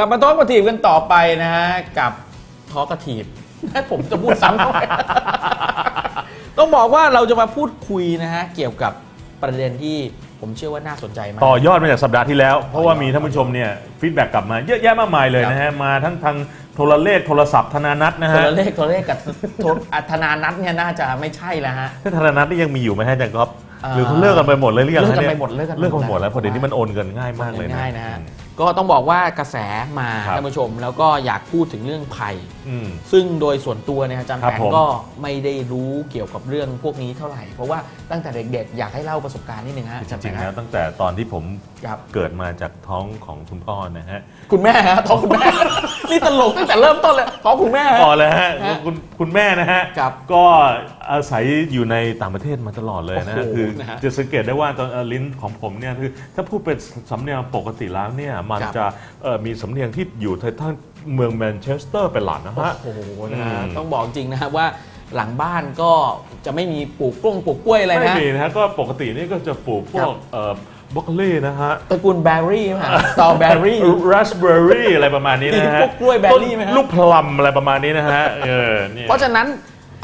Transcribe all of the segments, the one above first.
กลับมาทอล์กกระถีบกันต่อไปนะฮะกับทอล์กกระถีบผมจะพูดซ้ำเข้าไปต้องบอกว่าเราจะมาพูดคุยนะฮะเกี่ยวกับประเด็นที่ผมเชื่อว่าน่าสนใจมาก ต่อยอดมาจากสัปดาห์ที่แล้ว เพราะว่ามีท่านผู้ชมเนี่ยฟีดแบ็กกลับมาเยอะแยะมากมายเลยนะฮะ มาทั้งทางโทรเลขโทรศัพท์ธนานัทนะโทฮะรเลขโทรเลขกับโทรอัธนานัทเนี่ยน่าจะไม่ใช่แล้วฮะท่านธนานัทนี่ยังมีอยู่ไหมฮะอาจารย์ก๊อฟอ่าหรือเขาเลิกกันไปหมดเลยหรือยังเลิกกันฮะไปยหมดเลิกกันไปหมดเลิกกันหมดแล้วแล้วเพราะเดี๋ยวนี้มันโอนเงินง่ายมากเลยนะง่ายๆนะฮะ ก็ต้องบอกว่ากระแสมาครับ ท่านผู้ชม แล้วก็อยากพูดถึงเรื่องภัย อืม ซึ่งโดยส่วนตัวเนี่ยอาจารย์ครับแปงผมก็ไม่ได้รู้เกี่ยวกับเรื่องพวกนี้เท่าไหร่ เพราะว่าตั้งแต่เด็กๆ อยากให้เล่าประสบการณ์นิดนึงฮะอาจจารย์แปริงงๆฮะแล้วตั้งแต่ตอนที่ผมครับ เกิดมาจากท้องของคุณพ่อนะฮะคุณแม่ฮะท้องคุณแม่ นี่ตลกตั้งแต่เริ่มต้นเลยท้องคุณแม่ฮะพอแล้วฮะฮะคุณคุณแม่นะฮะครับก็อาศัยอยู่ในต่างประเทศมาตลอดเลยนะฮะโอ้โหคือนะฮะ จะสังเกตได้ว่าตอนเอ่อลิ้นของผมเนี่ยคือถ้าพูดเป็นสำเนียงปกติแล้วเนี่ยมันครับจะเอ่อมีสำเนียงที่อยู่ทางเมืองแมนเชสเตอร์เป็นหลักนะฮะโอ้โหนะฮะอืมต้องบอกจริงนะฮะว่าหลังบ้านก็จะไม่มีปลูกกล้งปลูกกล้วยอะไรไม่นะมีนะฮะก็ปกตินี่ก็จะปลูกพวครักบเอ่อบล็อกโคลี่นะฮะตระกูลแบร์รี่ไหมฮะสตรอแบร์รี่ราสเบอร์รี่อะไรประมาณนี้นะฮะพวกกล้วยแบร์รี่ไหมฮะลูกพลัมอะไรประมาณนี้นะฮะเออเนี่ยเพราะฉะนั้น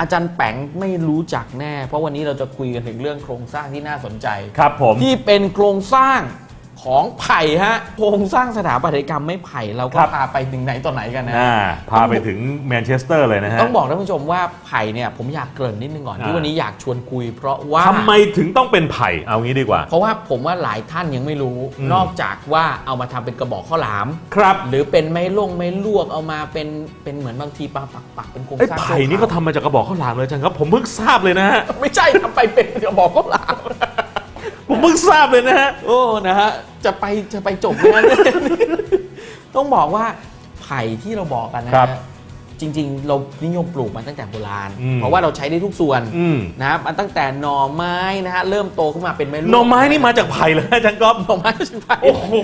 อาจารย์แปงไม่รู้จักแน่ เพราะวันนี้เราจะคุยกันถึงเรื่องโครงสร้างที่น่าสนใจครับผมที่เป็นโครงสร้าง ของไผ่ฮะโครงสร้างสถาปัตยกรรมไม่ไผ่เราก็ครับพาไปถึงไหนต่อไหนกันนะ อ่าพาไปถึงแมนเชสเตอร์เลยนะฮะ ต้องบอกท่านผู้ชมว่าไผ่เนี่ยผมอยากเกริ่นนิดนึงก่อนอ่าที่วันนี้อยากชวนคุย เพราะว่า ทำไมถึงต้องเป็นไผ่เอางี้ดีกว่า เพราะว่าผมว่าหลายท่านยังไม่รู้ อืม นอกจากว่าเอามาทำเป็นกระบอกข้าวหลาม ครับหรือเป็นไม้ลงไม้ลวกเอามาเป็นเป็นเหมือนบางทีปลาปักปักเป็นโครงไอ้สร้างไผ่นี่ก็ทำมาจากกระบอกข้าวหลามเลยจังครับ ผมเพิ่งทราบเลยนะฮะ ไม่ใช่ทำไปเป็นกระบอกข้าวหลามผมเพิ่งทราบเลยนะฮะ โอ้ นะฮะ จะไป จะไปจบงานต้องบอกว่าไผ่ที่เราบอกกันนะครับฮะจริงๆ เรานิยมปลูกมาตั้งแต่โบราณ อืมเพราะว่าเราใช้ได้ทุกส่วนอืม นะครับมันตั้งแต่หน่อไม้นะฮะ เริ่มโตขึ้นมาเป็นไม้ลูกหน่อไม้นี่มาจากไผ่เลยอาจารย์ก๊อฟหน่อไม้ไม่ใช่ไผ่โอ้โห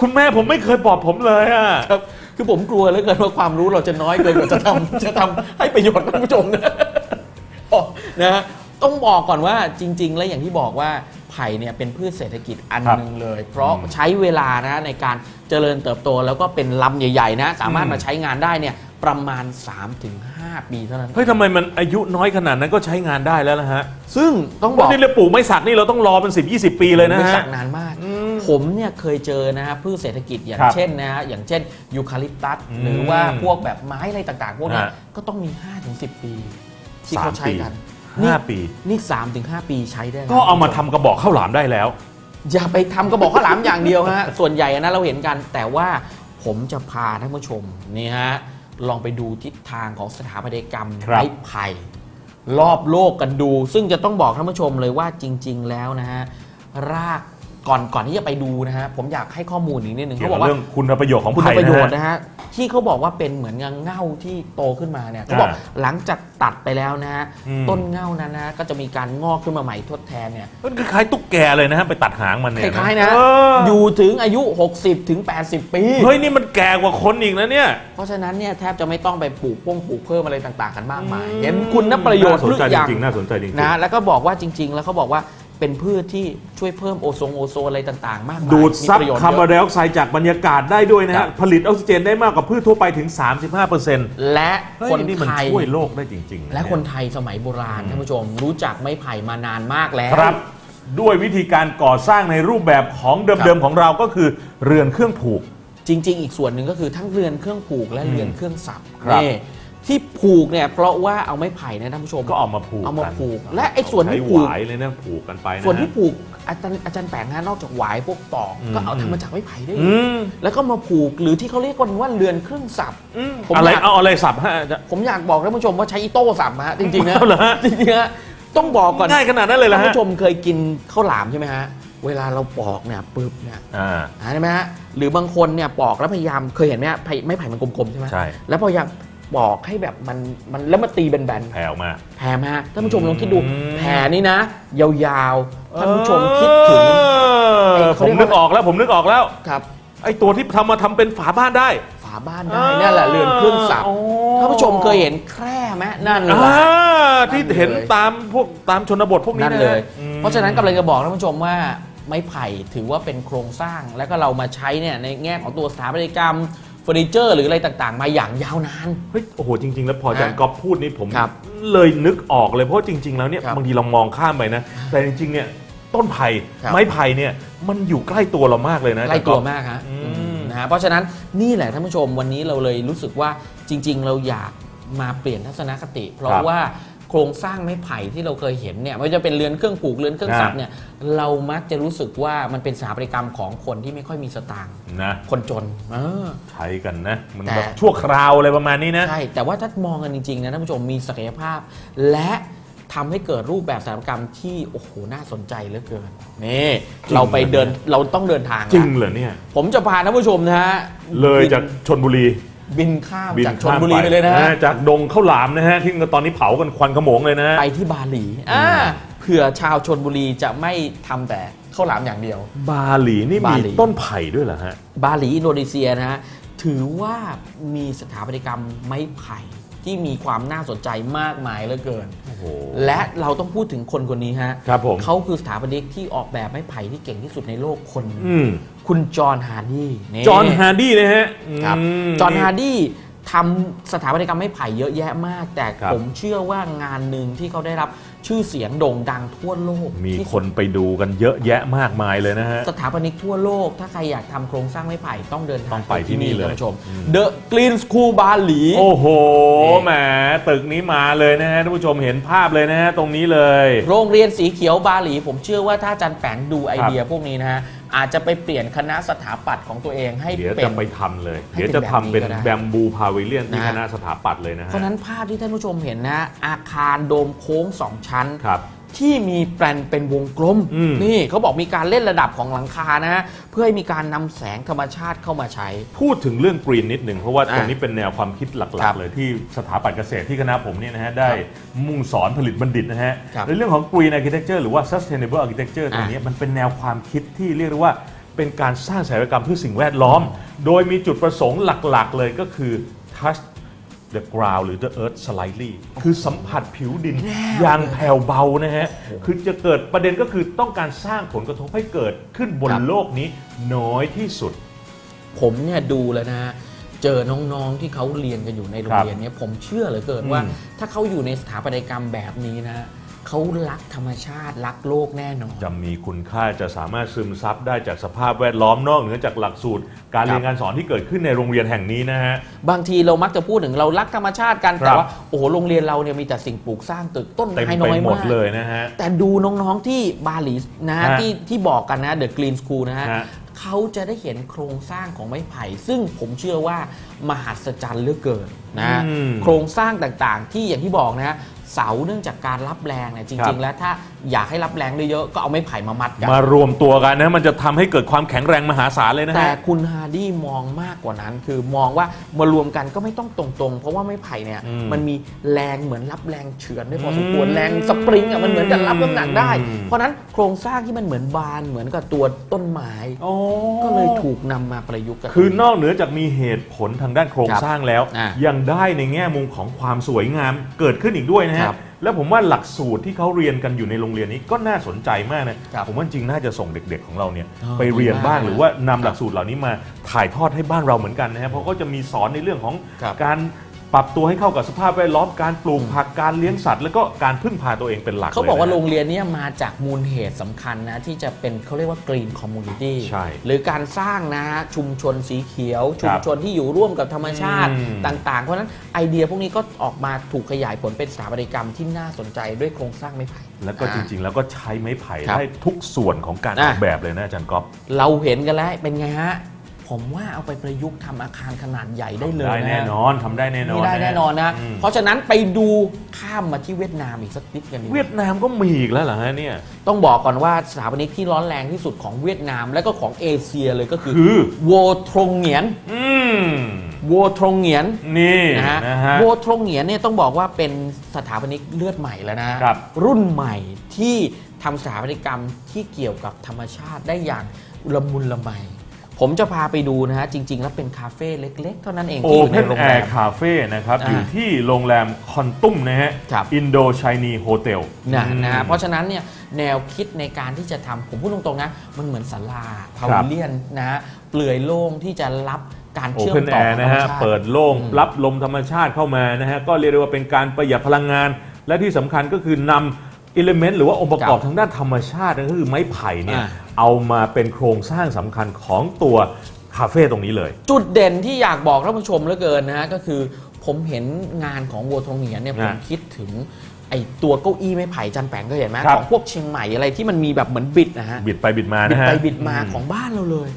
คุณแม่ผมไม่เคยบอกผมเลยอะ ครับ คือผมกลัวเหลือเกินว่าความรู้เราจะน้อยเกินกว่าจะทำ จะทำให้ประโยชน์ท่านผู้ชมนะนะฮะต้องบอกก่อนว่าจริง ๆ แล้วอย่างที่บอกว่าไผ่เนี่ยเป็นพืชเศรษฐกิจอันครับหนึ่งเลย เพราะอืมใช้เวลานะในการเจริญเติบโตแล้วก็เป็นลำใหญ่ๆนะสามารถอืมมาใช้งานได้เนี่ยประมาณ 3-5 ปีเท่านั้น เฮ้ยทำไมมันอายุน้อยขนาดนั้นก็ใช้งานได้แล้วนะฮะ ซึ่งต้องเพบอกราะนี่เราปลูกไม่สักนี่เราต้องรอเป็น 10 20 ปีเลยนะไม่ฮะสักนานมากอืมผมเนี่ยเคยเจอนะฮะพืชเศรษฐกิจอย่างครับเช่นนะฮะอย่างเช่นยูคาลิปตัสอืมหรือว่าพวกแบบไม้อะไรต่างๆ พวกเนี้ยฮะก็ต้องมี 5-10 ปีที่สามเขาใช้กัน ปีห้าปี นี่3-5ปีใช้ได้แล้วก็เอามาทำกระบอกข้าวหลามได้แล้ว อย่าไปทำกระบอกข้าวหลามอย่างเดียวฮะ ส่วนใหญ่นะเราเห็นกัน แต่ว่าผมจะพาท่านผู้ชมนี่ฮะลองไปดูทิศทางของสถาปัตยกรรมครับ ไม้ไผ่รอบโลกกันดู ซึ่งจะต้องบอกท่านผู้ชมเลยว่าจริง ๆ แล้วนะฮะราก ก่อนก่อนที่จะไปดูนะฮะผมอยากให้ข้อมูลอีกนิดนึงเกี่ยเขาวบกัอบกว่า เรื่องคุณประโยชน์ของคุณไผ่ประโยชน์นะฮะนะฮะที่เขาบอกว่าเป็นเหมือนเง่าที่โตขึ้นมาเนี่ยเขาบอกอ่าหลังจากตัดไปแล้วนะฮะอืมต้นเง่านั้นนะฮะก็จะมีการงอกขึ้นมาใหม่ทดแทนเนี่ยมันคล้ายๆตุ๊กแกเลยนะฮะไปตัดหางมันคเนี่ยล้ายๆนะ เอออยู่ถึงอายุ 60 ถึง 80 ปี เฮ้ยนี่มันแก่กว่าคนอีกนะเนี่ย เพราะฉะนั้นเนี่ยแทบจะไม่ต้องไปปลูกพ่งปลูกเพิ่มอะไรต่าง ๆ กันมากมายอืมเห็นคุณประโยชน์น่าสนใจทุกอย่างจริงๆน่าสนใจจริงๆ นะแล้วก็บอกว่าจริง ๆ แล้วเขาบอกว่า เป็นพืชที่ช่วยเพิ่มโอโซนโอโซนอะไรต่างๆ มากมายดูดซับมีประโยชน์คาร์บอนเยอะไดออกไซด์จากบรรยากาศได้ด้วยนะครัฮะบ ผลิตออกซิเจนได้มากกว่าพืชทั่วไปถึง 35%และเฮ้ยคนนี่มันไทย ช่วยโลกได้จริงๆและเยคนไทยสมัยโบราณท่านผู้ชมรู้จักไม้ไผ่มานานมากแล้ว ครับ ด้วยวิธีการก่อสร้างในรูปแบบของครัเดิมบ ๆของเราก็คือเรือนเครื่องผูก จริง ๆ อีกส่วนหนึ่งก็คือทั้งเรือนเครื่องผูกและอืมเรือนเครื่องสับครับ นี่ ที่ผูกเนี่ยเพราะว่าเอาไม้ไผ่เนยท่านผู้ชมก็เอามาผูกเอามากันผูก และไอ้ส่วนที่ใช้ผูกหวายเลยนะผูกกันไปนะส่วนที่ฮะผูกอาจารย์อาจารย์แปลงฮะนอกจากหวายพวกตอกอืมก็เอาทำมาจากไม้ไผ่ด้วยอืมแล้วก็มาผูกหรือที่เขาเรียกกันว่าเรือนเครื่องสับผมอะไรอยากเอาอะไรสับฮะอาจารย์ผมอยากบอกท่านผู้ชมว่าใช้อีโต้สับฮะจริงๆนะเอาเหรอฮะจริงๆฮะต้องบอกก่อนง่ายขนาดนั้นเลยเหรอท่านฮะผู้ชมเคยกินข้าวหลามใช่ไหมฮะเวลาเราปอกเนี่ยปึ๊บเนี่ยอ่าอ่าใช่ไหมฮะหรือบางคนเนี่ยปอกแล้วพยายามเคยเห็นไหมฮะไผ่ไม้ไผ่มันกลมๆใช่ไหมใช่แล้วพยายาม ปอกให้แบบมันมันแล้วมาตีแบนๆ แผ่ออกมา แผ่มาท่านผู้ชมลองคิดดูอืมแผ่นี่นะ ยาวๆท่านผู้ชมคิดถึงเออเขาผเรีมยกว่านึกออกแล้วผมนึกออกแล้ว ครับ ไอ้ตัวที่ทำมาทำเป็นฝาบ้านได้ ฝาบ้านได้นั่นแหละเรือนเครื่องสับอ๋อ ท่านผู้ชมเคยเห็นแคร่ไหมนั่นแหอ่าละที่นั่นเลยเห็นตามพวกตามชนบทพวกนี้นั่นนะเลย อืม เพราะฉะนั้นกำลังจะบอกท่านผู้ชมว่าไม้ไผ่ถือว่าเป็นโครงสร้างแล้วก็เรามาใช้เนี่ยในแง่ของตัวสถาปัตยกรรม อร์นิเจอร์หรืออะไรต่างๆ มาอย่างยาวนาน เฮ้ยโอ้โหจริง ๆ แล้วพออาจารย์ฮะก๊อฟพูดนี่ผมครับเลยนึกออกเลยเพราะจริง ๆ แล้วเนี่ยครับบางทีเรามองข้ามไปนะ แต่จริง ๆ เนี่ยต้นไผ่ครับ ไม้ไผ่เนี่ยมันอยู่ใกล้ตัวเรามากเลยนะใกล้อาจารย์ตัวก๊อฟ มากฮะอืมอืมนะฮะเพราะฉะนั้นนี่แหละท่านผู้ชมวันนี้เราเลยรู้สึกว่าจริง ๆ เราอยากมาเปลี่ยนทัศนคติ เพราะครับว่า โครงสร้างไม้ไผ่ที่เราเคยเห็นเนี่ยไม่ว่าจะเป็นเรือนเครื่องปลูกเรือนเครื่องสักนะเนี่ยเรามักจะรู้สึกว่ามันเป็นสถาปัตยกรรมของคนที่ไม่ค่อยมีสตางค์นะคนจนเออใช้กันนะ มันแต่แบบชั่วคราวอะไรประมาณนี้นะใช่แต่ว่าถ้ามองกันจริงๆนะท่านผู้ชมมีศักยภาพ และทำให้เกิดรูปแบบสถาปัตยกรรมที่โอ้โหน่าสนใจเหลือเกินนี่จริงเราไปเดินเราต้องเดินทางจริงแล้วเหรอเนี่ย ผมจะพาท่านผู้ชมนะฮะเลยจากชนบุรี บินข้ามบินจากชข้นมบุรีไปเลยนะฮะจากดงข้าวหลามนะฮะที่ตอนนี้เผากันควันขโมงเลยนะฮะไปที่บาหลีอ่าเผื่อชาวชนบุรีจะไม่ทำแต่ข้าวหลามอย่างเดียว บาหลีนี่บามีหลีต้นไผ่ด้วยเหรอฮะบาหลีอินโดนีเซียนะฮะถือว่ามีสถาปัตยกรรมไม้ไผ่ ที่มีความน่าสนใจมากมายเหลือเกิน โอ้โห และเราต้องพูดถึงคนคนนี้ฮะครับผม เขาคือสถาปนิกที่ออกแบบไม้ไผ่ที่เก่งที่สุดในโลกคนหนึ่งอืมคุณจอห์นฮาร์ดี้นี่ จอห์นฮาร์ดี้นะฮะครับมจอห์นฮาร์ดี้ทำสถาปัตยกรรมไม้ไผ่เยอะแยะมาก แต่ครับผมเชื่อว่างานหนึ่งที่เขาได้รับ ชื่อเสียงโด่งดังทั่วโลกมีที่คนไปดูกันเยอะแยะมากมายเลยนะฮะ สถาปนิกทั่วโลก ถ้าใครอยากทำโครงสร้างไม้ไผ่ต้องเดินทางต้องไปที่นี่เลย ท่านผู้ชม The Green School บาหลี โอ้โหนี่แหมตึกนี้มาเลยนะฮะท่านผู้ชมเห็นภาพเลยนะฮะตรงนี้เลย โรงเรียนสีเขียวบาหลี ผมเชื่อว่าถ้าอาจารย์แปงดูไอเดียพวกนี้นะฮะ อาจจะไปเปลี่ยนคณะสถาปัตย์ของตัวเองให้เดี๋ยวเป็จะนไปทำเลย ให้เดี๋ยวจะทำเป็นเป็นแบบนี้ก็ได้แบมบูพาวิเลียนที่นะ คณะสถาปัตย์เลยนะเพฮะราะฉะนั้นภาพที่ท่านผู้ชมเห็นนะ อาคารโดมโค้งสองชั้น ครับ ที่มีแปลนเป็นวงกลม อืม นี่เขาบอกมีการเล่นระดับของหลังคานะฮะเพื่อให้มีการนำแสงธรรมชาติเข้ามาใช้ พูดถึงเรื่องกรีนนิดหนึ่งเพราะว่าอะตรงนี้เป็นแนวความคิดหลัคกรับๆ เลยที่สถาปัตย์เกษตรที่คณะผมเนี่ยนะฮะได้ครับมุ่งสอนผลิตบัณฑิตนะฮะครับในเรื่องของ Green Architecture หรือว่า Sustainable Architecture ตรงนี้มันเป็นแนวความคิดที่เรียกได้ว่าเป็นการสร้างศัลยกรรมเพื่อสิ่งแวดล้อม โดยมีจุดประสงค์หลักๆ เลยก็คือ touch the ground หรือ the earth slightly คือสัมผัสผิวดินอย่างแผ่วเบานะฮะ คือจะเกิดประเด็นก็คือต้องการสร้างผลกระทบให้เกิดขึ้นบนครับ โลกนี้น้อยที่สุด ผมเนี่ยดูแล้วนะฮะเจอน้องๆที่เขาเรียนกันอยู่ในโรงเรียนเนี่ยผมเชื่อเหลือเกินว่า อืมถ้าเขาอยู่ในสถาปัตยกรรมแบบนี้นะ เขารักธรรมชาติ รักโลกแน่นอน จะมีคุณค่าจะสามารถซึมซับได้จากสภาพแวดล้อมนอกเหนือจากหลักสูตร การเรียนการสอนที่เกิดขึ้นในโรงเรียนแห่งนี้นะฮะ บางทีเรามักจะพูดถึงเรารักธรรมชาติกันครับแต่ว่าโอ้โหโรงเรียนเราเนี่ยมีแต่สิ่งปลูกสร้างตึกต้นเต็มไม้ไปน้อยหมมาดกเลยนะฮะแต่ดูน้องๆที่บาหลีนะฮะฮะที่ที่บอกกันนะเดอะกรีนสคูลนะฮะฮะเขาจะได้เห็นโครงสร้างของไม้ไผ่ ซึ่งผมเชื่อว่ามหัศจรรย์เหลือเกินนะฮะอืมโครงสร้างต่างๆ ที่อย่างที่บอกนะฮะ เสาเนื่องจากการรับแรงเนี่ยจครัริงบๆแล้วถ้าอยากให้รับแรงได้เยอะก็เอาไม้ไผ่มามัดกันมารวมตัวกันนะมันจะทำให้เกิดความแข็งแรงมหาศาลเลยนะแต่ฮะคุณฮาร์ดี้มองมากกว่านั้น คือมองว่ามารวมกันก็ไม่ต้องตรงๆ เพราะว่าไม้ไผ่เนี่ยอืมมันมีแรงเหมือนรับแรงเฉือนได้พอสมควรอืมแรงสปริงอะมันเหมือนกับรับน้ำหนักได้อืมเพราะฉะนั้นโครงสร้างที่มันเหมือนบานเหมือนกับตัวต้นไม้โอ้ก็เลยถูกนำมาประยุกต์กันคือนอกเหนือจากมีเหตุผลทางด้านโครงครับสร้างแล้วอะยังได้ในแง่มุมของความสวยงามเกิดขึ้นอีกด้วยนะฮะครับแล้วผมว่าหลักสูตรที่เขาเรียนกันอยู่ในโรงเรียนนี้ก็น่าสนใจมากนะครับผมว่าจริงน่าจะส่งเด็กๆของเราเนี่ยอ๋อไปเรียนบ้างดีมากหรือว่านำหลักสูตรเหล่านี้มาถ่ายทอดให้บ้านเราเหมือนกันนะฮะเพราะก็จะมีสอนในเรื่องของครับการ ปรับตัวให้เข้ากับสภาพแวดล้อมการปลูกผักการเลี้ยงสัตว์ แล้วก็การพึ่งพาตัวเองเป็นหลักเขาบอกว่าลยนะโรงเรียนเนี้มาจากมูลเหตุสำคัญนะที่จะเป็นเขาเรียกว่ากรีนคอมมูนิตี้ใช่หรือการสร้างนะฮะชุมชนสีเขียวคชุรัมบชนที่อยู่ร่วมกับธรรมชาติอืมต่าง ๆ เพราะฉะนั้นไอเดียพวกนี้ก็ออกมาถูกขยายผลเป็นสถาปัตยกรรมที่น่าสนใจด้วยโครงสร้างไม้ไผ่แล้วก็จริง ๆ แล้วก็ใช้ไม้ไผ่ครับได้ทุกส่วนของการออะอกแบบเลยนะอาจารย์ก๊อฟเราเห็นกันแล้วเป็นไงฮะ ผมว่าเอาไปประยุกต์ทำอาคารขนาดใหญ่ได้เลยได้นะแน่นอนทำได้แน่นอนนี่ได้แน่นอนนะมเพราะฉะนั้นไปดูข้ามมาที่เวียดนามอีกสักนิดกันดีกว่า เวียดนามก็มีอีกแล้วเหรอฮะเนี่ย ต้องบอกก่อนว่าสถาปนิกที่ร้อนแรงที่สุดของเวียดนามและก็ของเอเชียเลยก็คือคือ โวทรงเหงียนอืมโวทรงเหงียนนี่นะฮะนะฮะ โวทรงเหงียนเนี่ยต้องบอกว่าเป็นสถาปนิกเลือดใหม่แล้วนะครับ รุ่นใหม่ที่ทำสถาปัตยกรรมที่เกี่ยวกับธรรมชาติได้อย่างละมุนละไม ผมจะพาไปดูนะฮะ จริง ๆ แล้วเป็นคาเฟ่เล็ก ๆ เท่านั้นเองโอที่อยู่เพในนโรงแอแรม ร์คาเฟ่นะครับ อ่าอยู่ที่โรงแรมคอนตุ้มนะฮะครับ อินโดไชนีโฮเทล นะนะฮะเพราะฉะนั้นเนี่ยแนวคิดในการที่จะทำผมพูดตรงๆนะมันเหมือนศาลาพาวิเลียนนะฮะเปลือยโล่งที่จะรับการโอเชื่อมเพนต่แออร์กับนะฮะ ธรรมชาติ เปิดโล่งอืมรับลมธรรมชาติเข้ามานะฮะ ก็เรียกได้ว่าเป็นการประหยัดพลังงาน และที่สำคัญก็คือนำ อิเลเมนต์หรือว่าองค์ประกอบครับทางด้านธรรมชาตินั่นก็คือไม้ไผ่เนี่ยอ่าเอามาเป็นโครงสร้างสำคัญของตัวคาเฟ่ตรงนี้เลย จุดเด่นที่อยากบอกท่านผู้ชมเหลือเกินนะฮะก็คือผมเห็นงานของวัวทองเหนียนเนี่ยนะผมคิดถึงไอตัวเก้าอี้ไม้ไผ่จันแปงก็เห็นไหมครับของพวกเชียงใหม่อะไรที่มันมีแบบเหมือนบิดนะฮะบิดไปบิดมาบิดนะฮะไปบิดมาอืของบ้านเราเลย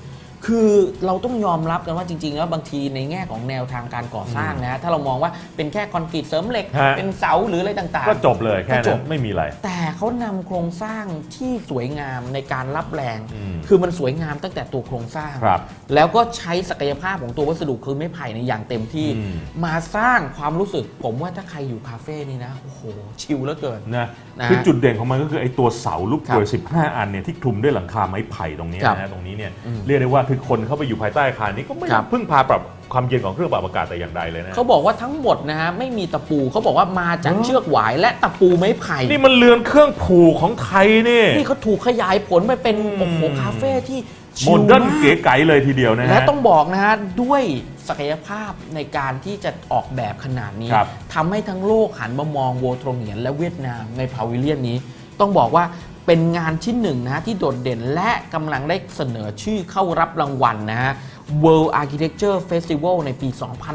คือเราต้องยอมรับกันว่าจริง ๆ แล้วบางทีในแง่ของแนวทางการก่อสร้างนะฮะถ้าเรามองว่าเป็นแค่คอนกรีตเสริมเหล็ก ฮะ เป็นเสาหรืออะไรต่างๆ ก็จบเลยแค่ก็จนั้บ นไม่มีอะไร แต่เขานำโครงสร้างที่สวยงามในการรับแรง อืมคือมันสวยงามตั้งแต่ตัวโครงสร้าง ครับแล้วก็ใช้ศักยภาพของตัววัสดุคือไม้ไผ่ในอย่างเต็มที่ อืม มาสร้างความรู้สึก ผมว่าถ้าใครอยู่คาเฟ่นี่นะ โอ้โห ชิลเหลือเกิน นะนะฮะคือจุดเด่นของมันก็คือไอ้ตัวเสาลูกกลวยครับ15 อันเนี่ยที่คลุมด้วยหลังคาไม้ไผ่ตรงเนี้ยครับนะฮะตรงนี้เนี่ยอืมเรียกได้ว่าคือคนเข้าไปอยู่ภายใต้อาคารนี้ก็ไม่ครับ พึ่งพาปรับความเย็นของเครื่องปรับอากาศแต่อย่างใดเลยนะเขาบอกว่าทั้งหมดนะฮะไม่มีตะปูเขาบอกว่ามาจากเหรอเชือกหวายและตะปูไม้ไผ่นี่มันเรือนเครื่องผูกของไทยนี่ นี่เขาถูกขยายผลไปเป็นอืมโอ้โหคาเฟ่ที่โมชิลเดิร์นมาก เก๋ไก๋เลยทีเดียวนะฮะและต้องบอกนะฮะ ด้วยศักยภาพในการที่จะออกแบบขนาดนี้ครับทำให้ทั้งโลกหันมามองโวโทรเนียนและเวียดนามในพาวิเลียนนี้ ต้องบอกว่า เป็นงานชิ้นหนึ่งนะฮะที่โดดเด่นและกำลังได้เสนอชื่อเข้ารับรางวัลนะฮะ World Architecture Festival ในปี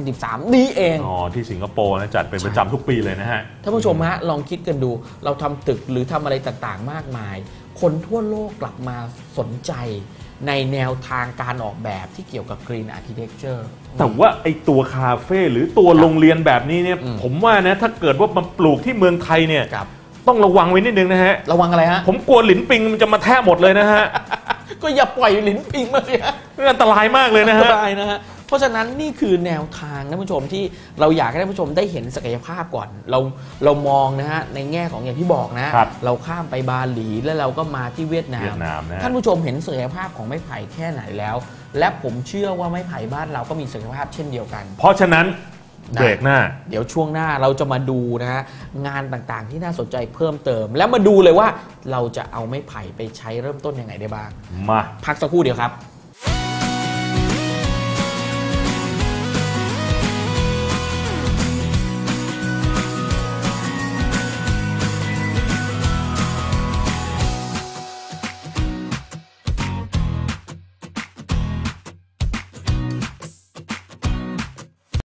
2013 นี้เอง อ๋อ ที่สิงคโปร์นะ จัดเป็นประจำทุกปีเลยนะฮะ ท่านผู้ชมฮะ ลองคิดกันดู เราทำตึกหรือทำอะไรต่างๆ มากมาย คนทั่วโลกกลับมาสนใจในแนวทางการออกแบบที่เกี่ยวกับ Green Architecture แต่ว่าไอตัวคาเฟ่หรือตัวโรงเรียนแบบนี้เนี่ยอืมผมว่านะ ถ้าเกิดว่ามันปลูกที่เมืองไทยเนี่ยกับ ต้องระวังไว้นิดนึงนะฮะ ระวังอะไรฮะ ผมกลัวหลินปิงมันจะมาแทะหมดเลยนะฮะ ก็อย่าปล่อยลิ้นปิงมาสิฮะอันตรายมากเลยนะฮะได้นะฮะ เพราะฉะนั้นนี่คือแนวทางท่านผู้ชมที่เราอยากให้ท่านผู้ชมได้เห็นศักยภาพก่อน เราเรามองนะฮะในแง่ของอย่างที่บอกนะ ครับเราข้ามไปบาหลีแล้วเราก็มาที่เวียดนาเวีมยดนามนะฮะ ท่านผู้ชมเห็นศักยภาพของไม้ไผ่แค่ไหนแล้ว และผมเชื่อว่าไม้ไผ่บ้านเราก็มีศักยภาพเช่นเดียวกัน เพราะฉะนั้นนะ เบรกหน้า เดี๋ยวช่วงหน้าเราจะมาดูนะฮะงานต่างๆที่น่าสนใจเพิ่มเติม แล้วมาดูเลยว่าเราจะเอาไม้ไผ่ไปใช้เริ่มต้นยังไงได้บ้าง มา พักสักครู่เดียวครับ